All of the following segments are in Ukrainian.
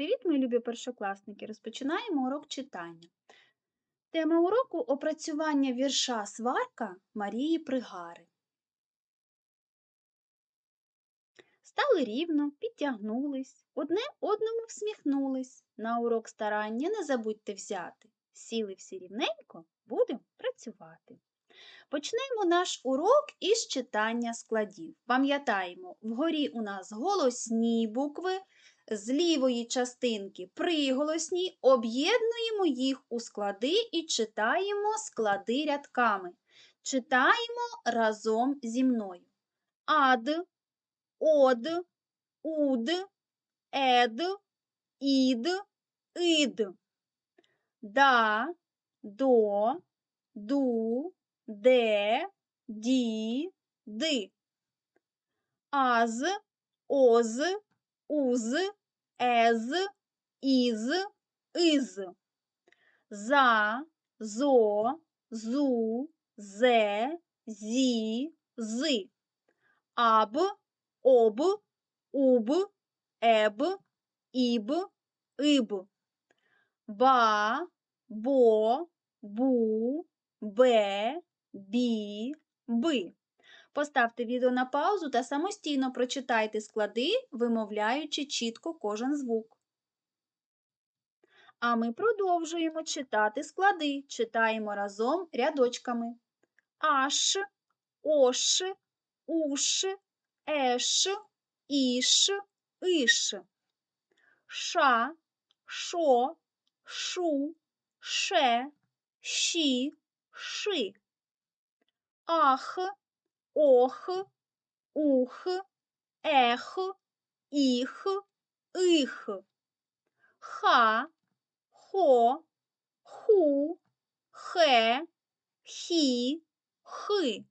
Привіт, мої любі першокласники! Розпочинаємо урок читання. Тема уроку опрацювання вірша Сварка Марії Пригари. Стали рівно, підтягнулись, одне одному всміхнулись. На урок старання не забудьте взяти. Сіли всі рівненько, будемо працювати. Почнемо наш урок із читання складів. Пам'ятаємо, вгорі у нас голосні букви, з лівої частинки приголосні, об'єднуємо їх у склади і читаємо склади рядками. Читаємо разом зі мною. Ад, од, уд, ед, ід, ид. Да, до, ду, де, ді, ди. Аз, оз, уз, ез, із, из. За, зо, зу, зе, зі, зи. Аб, об, уб, еб, іб, иб. Ба, бо, бу, бе, бі, би. Поставте відео на паузу та самостійно прочитайте склади, вимовляючи чітко кожен звук. А ми продовжуємо читати склади. Читаємо разом рядочками. Аш, ош, уш, еш, іш, іш. Ша, шо, шу, ше, щі, ши. Ах, ох, ух, ех, іх, их. Ха, хо, ху, хе, хі, хи.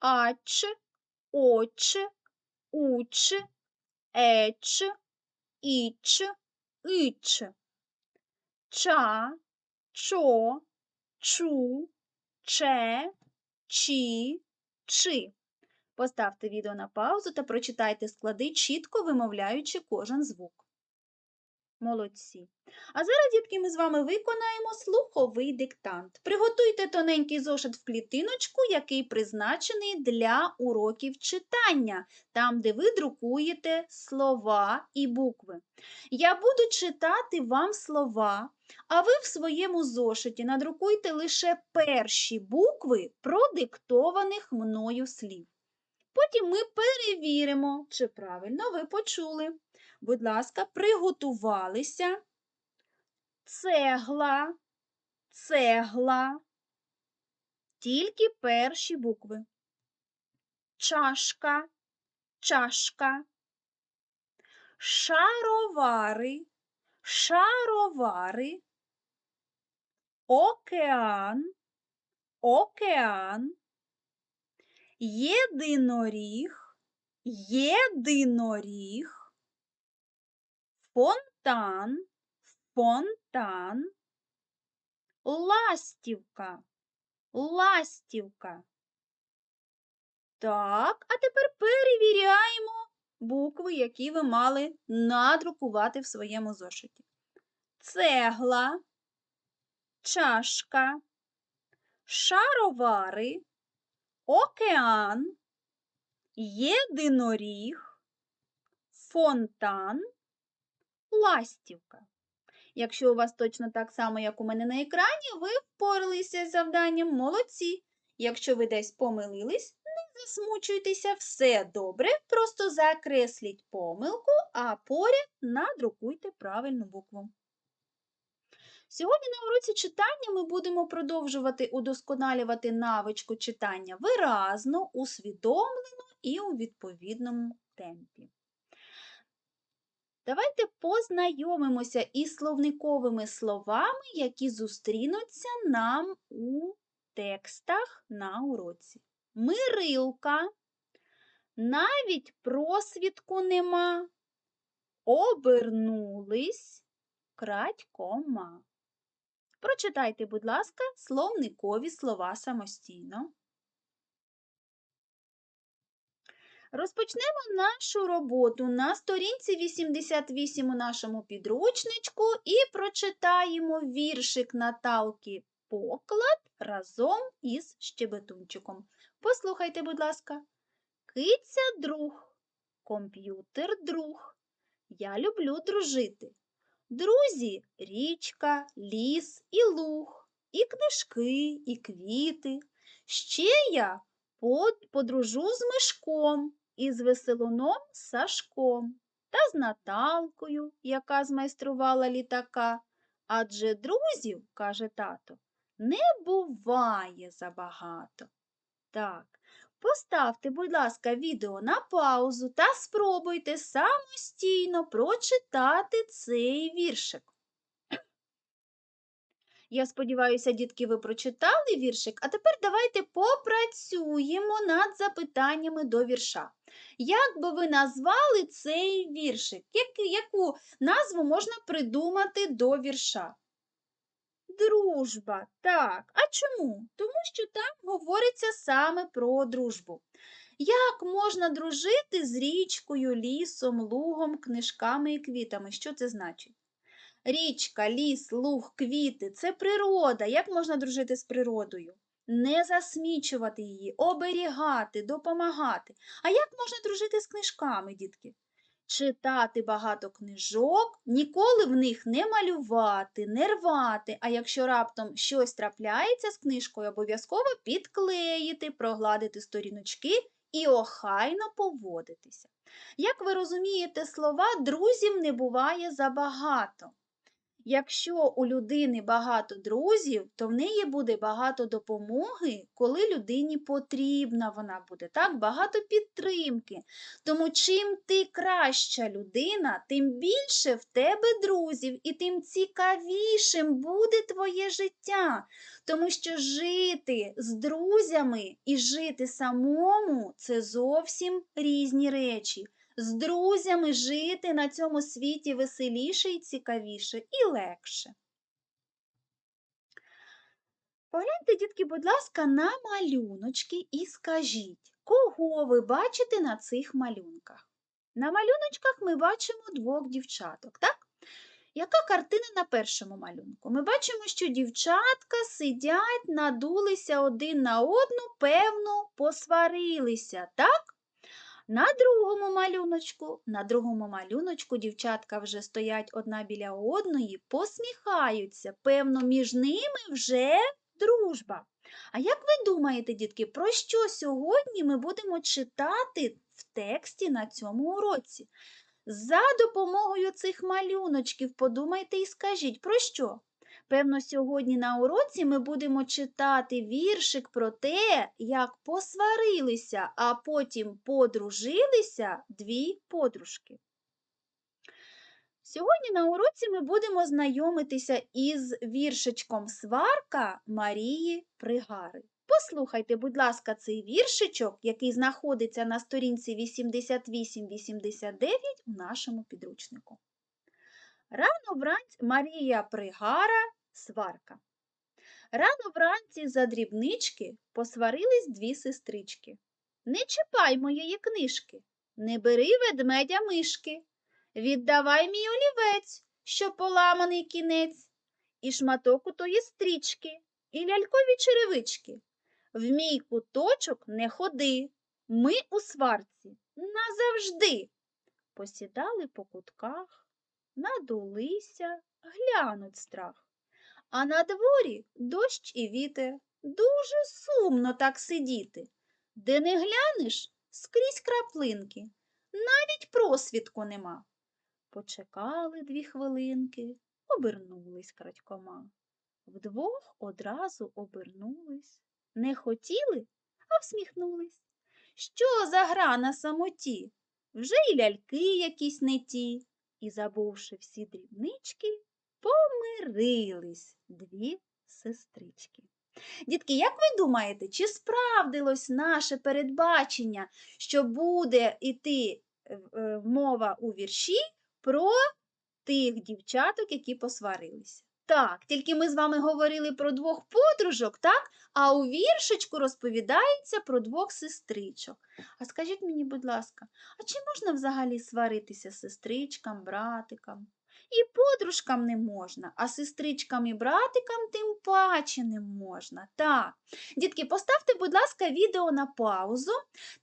Ач, оч, уч, еч, іч, іч. Ча, чо, чу, че, чі, чи. Поставте відео на паузу та прочитайте склади, чітко вимовляючи кожен звук. Молодці. А зараз, дітки, ми з вами виконаємо слуховий диктант. Приготуйте тоненький зошит в клітиночку, який призначений для уроків читання, там, де ви друкуєте слова і букви. Я буду читати вам слова, а ви в своєму зошиті надрукуйте лише перші букви продиктованих мною слів. Потім ми перевіримо, чи правильно ви почули. Будь ласка, приготувалися. Цегла, цегла. Тільки перші букви. Чашка, чашка. Шаровари, шаровари. Океан, океан. Єдиноріг, єдиноріг фонтан, фонтан, ластівка, ластівка. Так, а тепер перевіряємо букви, які ви мали надрукувати в своєму зошиті. Цегла, чашка, шаровари, океан, єдиноріг, фонтан, ластівка. Якщо у вас точно так само, як у мене на екрані, ви впоралися з завданням молодці. Якщо ви десь помилились, не засмучуйтеся, все добре, просто закресліть помилку, а поряд надрукуйте правильну букву. Сьогодні на уроці читання ми будемо продовжувати удосконалювати навичку читання виразно, усвідомлено і у відповідному темпі. Давайте познайомимося із словниковими словами, які зустрінуться нам у текстах на уроці. Мирилка, навіть просвідку нема, обернулись крадькома. Прочитайте, будь ласка, словникові слова самостійно. Розпочнемо нашу роботу на сторінці 88 у нашому підручничку і прочитаємо віршик Наталки Поклад разом із щебетунчиком. Послухайте, будь ласка. Киця друг, комп'ютер друг. Я люблю дружити. Друзі річка, ліс і луг, і книжки, і квіти. Ще я подружу з Мишком, і з веселуном Сашком, та з Наталкою, яка змайструвала літака. Адже друзів, каже тато, не буває забагато. Так, поставте, будь ласка, відео на паузу та спробуйте самостійно прочитати цей віршик. Я сподіваюся, дітки, ви прочитали віршик, а тепер давайте попрацюємо над запитаннями до вірша. Як би ви назвали цей віршик? Як- яку назву можна придумати до вірша? Дружба. Так. А чому? Тому що там говориться саме про дружбу. Як можна дружити з річкою, лісом, лугом, книжками і квітами? Що це значить? Річка, ліс, луг, квіти це природа. Як можна дружити з природою? Не засмічувати її, оберігати, допомагати. А як можна дружити з книжками, дітки? Читати багато книжок, ніколи в них не малювати, не рвати, а якщо раптом щось трапляється з книжкою, обов'язково підклеїти, прогладити сторіночки і охайно поводитися. Як ви розумієте, слова друзів не буває забагато. Якщо у людини багато друзів, то в неї буде багато допомоги, коли людині потрібна вона буде, так? Багато підтримки. Тому чим ти краща людина, тим більше в тебе друзів і тим цікавішим буде твоє життя. Тому що жити з друзями і жити самому це зовсім різні речі. З друзями жити на цьому світі веселіше і цікавіше і легше. Погляньте, дітки, будь ласка, на малюночки і скажіть, кого ви бачите на цих малюнках? На малюночках ми бачимо двох дівчаток, так? Яка картина на першому малюнку? Ми бачимо, що дівчатка сидять, надулися один на одну, певно, посварилися, так? На другому малюночку, на другому малюночку дівчатка вже стоять одна біля одної, посміхаються. Певно, між ними вже дружба. А як ви думаєте, дітки, про що сьогодні ми будемо читати в тексті на цьому уроці? За допомогою цих малюночків подумайте і скажіть, про що? Певно, сьогодні на уроці ми будемо читати віршик про те, як посварилися, а потім подружилися дві подружки. Сьогодні на уроці ми будемо знайомитися із віршичком Сварка Марії Пригари. Послухайте, будь ласка, цей віршичок, який знаходиться на сторінці 88-89 у нашому підручнику. Рано вранці Марія Пригара сварка. Рано вранці за дрібнички посварились дві сестрички. Не чіпай моєї книжки, не бери ведмедя мишки. Віддавай мій олівець, що поламаний кінець, і шматок у тої стрічки, і лялькові черевички. В мій куточок не ходи. Ми у сварці назавжди. Посідали по кутках, надулися, глянуть страх. А на дворі дощ і вітер. Дуже сумно так сидіти. Де не глянеш, скрізь краплинки, навіть просвідку нема. Почекали дві хвилинки, обернулись крадькома. Вдвох одразу обернулись. Не хотіли, а всміхнулись. Що за гра на самоті? Вже й ляльки якісь не ті. І, забувши всі дрібнички, помирились дві сестрички. Дітки, як ви думаєте, чи справдилось наше передбачення, що буде йти е, е, мова у вірші про тих дівчаток, які посварилися? Так, тільки ми з вами говорили про двох подружок, так? А у віршичку розповідається про двох сестричок. А скажіть мені, будь ласка, а чи можна взагалі сваритися з сестричкам, братикам? І подружкам не можна, а сестричкам і братикам тим паче не можна. Так. Дітки, поставте, будь ласка, відео на паузу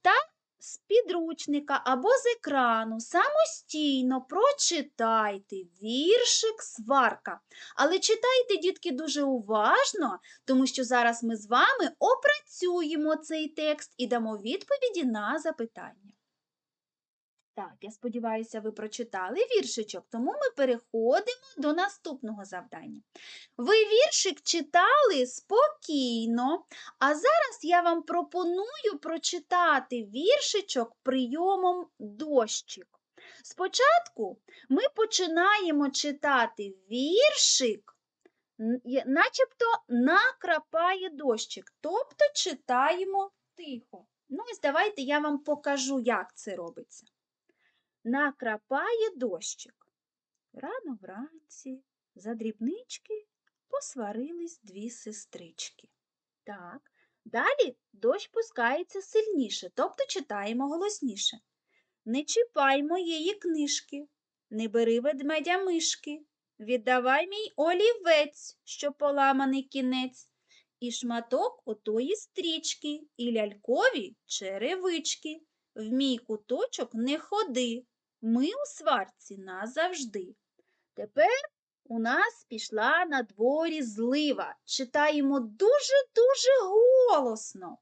та з підручника або з екрану самостійно прочитайте віршик сварка. Але читайте, дітки, дуже уважно, тому що зараз ми з вами опрацюємо цей текст і дамо відповіді на запитання. Так, я сподіваюся, ви прочитали віршичок, тому ми переходимо до наступного завдання. Ви віршик читали спокійно, а зараз я вам пропоную прочитати віршичок прийомом дощик. Спочатку ми починаємо читати віршик, начебто накрапає дощик, тобто читаємо тихо. Ну, ось давайте я вам покажу, як це робиться. Накрапає дощик. Рано вранці за дрібнички посварились дві сестрички. Так, далі дощ пускається сильніше, тобто читаємо голосніше. Не чіпай моєї книжки, не бери ведмедя мишки, віддавай мій олівець, що поламаний кінець, і шматок отої стрічки, і лялькові черевички. В мій куточок не ходи, ми у сварці назавжди. Тепер у нас пішла на дворі злива. Читаємо дуже-дуже голосно.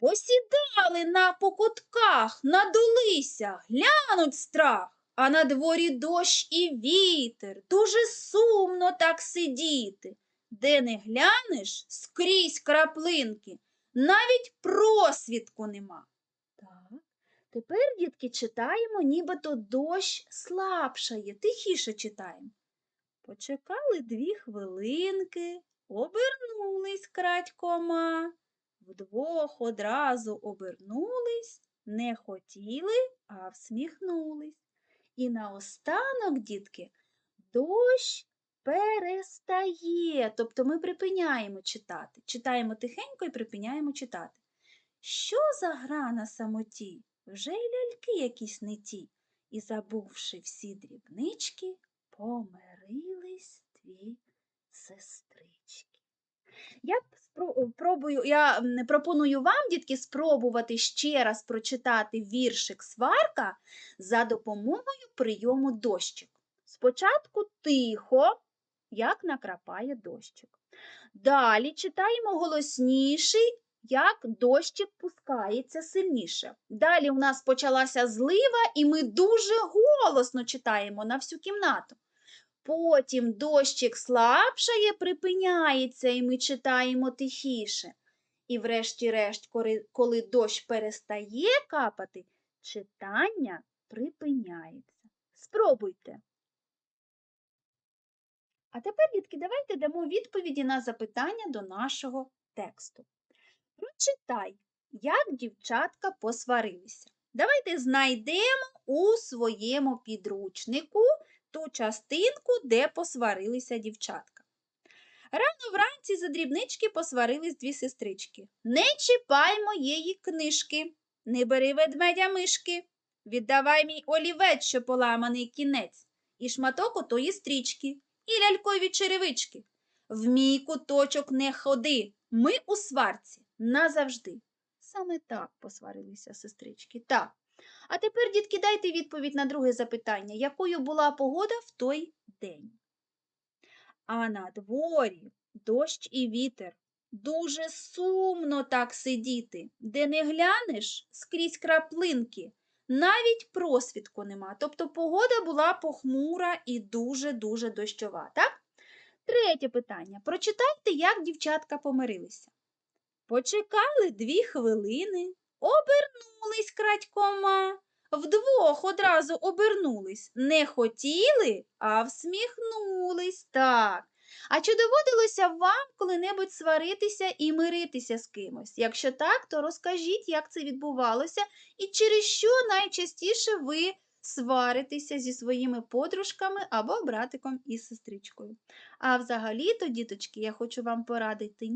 Посідали на покутках, надулися, глянуть страх, а на дворі дощ і вітер. Дуже сумно так сидіти. Де не глянеш, скрізь краплинки, навіть просвідку нема. Тепер, дітки, читаємо, нібито дощ слабшає, тихіше читаємо. Почекали дві хвилинки, обернулись крадькома. Вдвох одразу обернулись, не хотіли, а всміхнулись. І наостанок, дітки, дощ перестає. Тобто ми припиняємо читати. Читаємо тихенько і припиняємо читати. Що за гра на самоті? Вже й ляльки якісь не ті. І, забувши всі дрібнички, помирились дві сестрички. Я спро- пробую, я пропоную вам, дітки, спробувати ще раз прочитати віршик сварка за допомогою прийому дощик. Спочатку тихо, як накрапає дощик. Далі читаємо голосніший, як дощик пускається сильніше. Далі у нас почалася злива, і ми дуже голосно читаємо на всю кімнату. Потім дощик слабшає, припиняється, і ми читаємо тихіше. І врешті-решт, коли дощ перестає капати, читання припиняється. Спробуйте. А тепер, дітки, давайте дамо відповіді на запитання до нашого тексту. Прочитай, як дівчатка посварилися. Давайте знайдемо у своєму підручнику ту частинку, де посварилися дівчатка. Рано вранці за дрібнички посварились дві сестрички. Не чіпай моєї книжки, не бери ведмедя мишки, віддавай мій олівець, що поламаний кінець, і шматок отої стрічки, і лялькові черевички. В мій куточок не ходи, ми у сварці назавжди. Саме так посварилися сестрички. Так. А тепер, дітки, дайте відповідь на друге запитання, якою була погода в той день. А на дворі дощ і вітер. Дуже сумно так сидіти. Де не глянеш, скрізь краплинки, навіть просвідку нема. Тобто погода була похмура і дуже-дуже дощова, так? Третє питання. Прочитайте, як дівчатка помирилися. Почекали дві хвилини, обернулись крадькома. Вдвох одразу обернулись. Не хотіли, а всміхнулись. Так. А чи доводилося вам коли-небудь сваритися і миритися з кимось? Якщо так, то розкажіть, як це відбувалося і через що найчастіше ви сваритися зі своїми подружками або братиком і сестричкою. А взагалі-то, діточки, я хочу вам порадити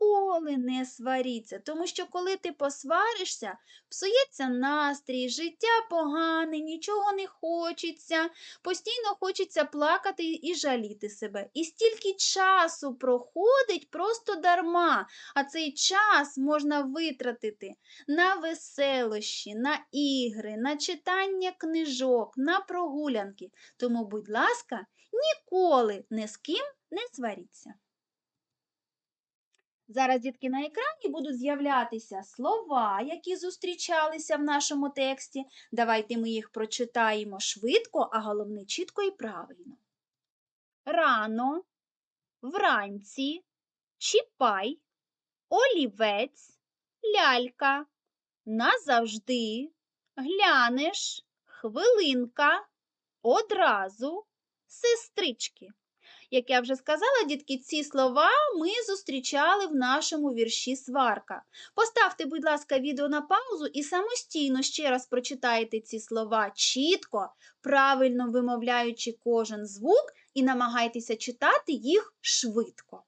ніколи не сваріться, тому що коли ти посваришся, псується настрій, життя погане, нічого не хочеться, постійно хочеться плакати і жаліти себе. І стільки часу проходить просто дарма, а цей час можна витратити на веселощі, на ігри, на читання книжок, на прогулянки. Тому, будь ласка, ніколи ні з ким не сваріться. Зараз, дітки, на екрані будуть з'являтися слова, які зустрічалися в нашому тексті. Давайте ми їх прочитаємо швидко, а головне чітко і правильно. Рано, вранці, чіпай, олівець, лялька, назавжди, глянеш, хвилинка, одразу, сестрички. Як я вже сказала, дітки, ці слова ми зустрічали в нашому вірші Сварка. Поставте, будь ласка, відео на паузу і самостійно ще раз прочитайте ці слова чітко, правильно вимовляючи кожен звук, і намагайтеся читати їх швидко.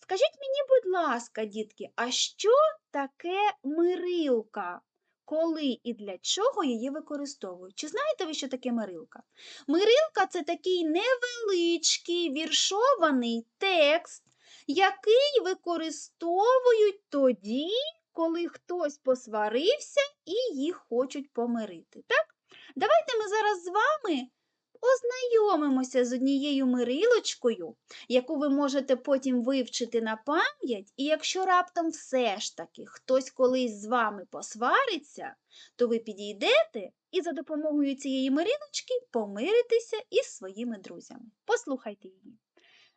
Скажіть мені, будь ласка, дітки, а що таке мирилка? Коли і для чого її використовують? Чи знаєте ви, що таке мирилка? Мирилка це такий невеличкий віршований текст, який використовують тоді, коли хтось посварився і їх хочуть помирити. Так? Давайте ми зараз з вами ознайомимося з однією мирилочкою, яку ви можете потім вивчити на пам'ять, і якщо раптом все ж таки хтось колись з вами посвариться, то ви підійдете і за допомогою цієї мирилочки помиритеся із своїми друзями. Послухайте її.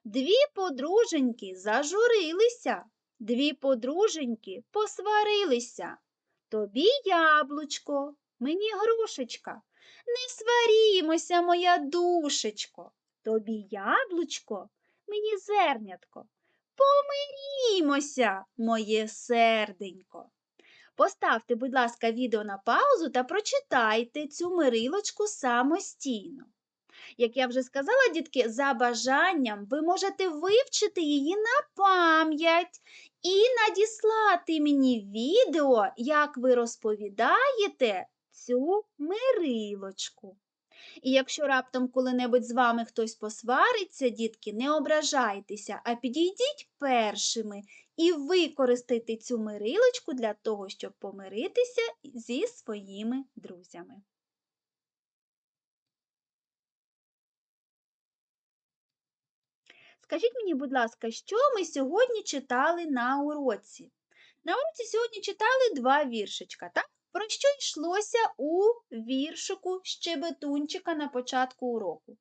Дві подруженьки зажурилися, дві подруженьки посварилися. Тобі яблучко, мені грушечка. Не сварімося, моя душечко, тобі яблучко, мені зернятко. Помирімося, моє серденько. Поставте, будь ласка, відео на паузу та прочитайте цю мирилочку самостійно. Як я вже сказала, дітки, за бажанням ви можете вивчити її на пам'ять і надіслати мені відео, як ви розповідаєте цю мирилочку. І якщо раптом коли-небудь з вами хтось посвариться, дітки, не ображайтеся, а підійдіть першими і використайте цю мирилочку для того, щоб помиритися зі своїми друзями. Скажіть мені, будь ласка, що ми сьогодні читали на уроці? На уроці сьогодні читали два віршичка, так? Про що йшлося у віршику Щебетунчика на початку уроку?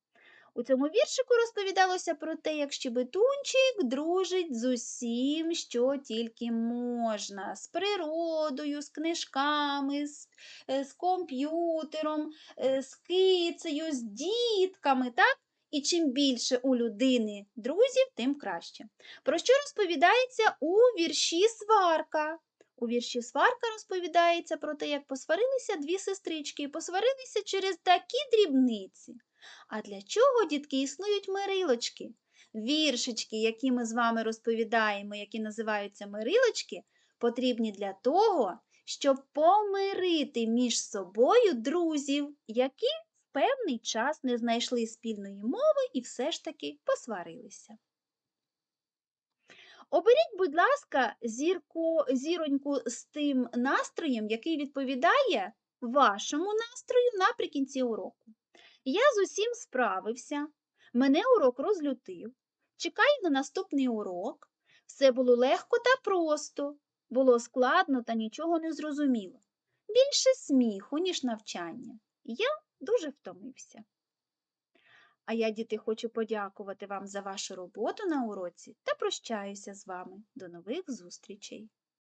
У цьому віршику розповідалося про те, як щебетунчик дружить з усім, що тільки можна, з природою, з книжками, з, е, з комп'ютером, е, з кицею, з дітками. так? І чим більше у людини друзів, тим краще. Про що розповідається у вірші Сварка? У вірші Сварка розповідається про те, як посварилися дві сестрички і посварилися через такі дрібниці. А для чого, дітки, існують мирилочки? Віршички, які ми з вами розповідаємо, які називаються мирилочки, потрібні для того, щоб помирити між собою друзів, які в певний час не знайшли спільної мови і все ж таки посварилися. Оберіть, будь ласка, зірку, зіроньку з тим настроєм, який відповідає вашому настрою наприкінці уроку. Я з усім справився, мене урок розлютив. Чекаю на наступний урок. Все було легко та просто, було складно та нічого не зрозуміло. Більше сміху, ніж навчання. Я дуже втомився. А я, діти, хочу подякувати вам за вашу роботу на уроці та прощаюся з вами. До нових зустрічей!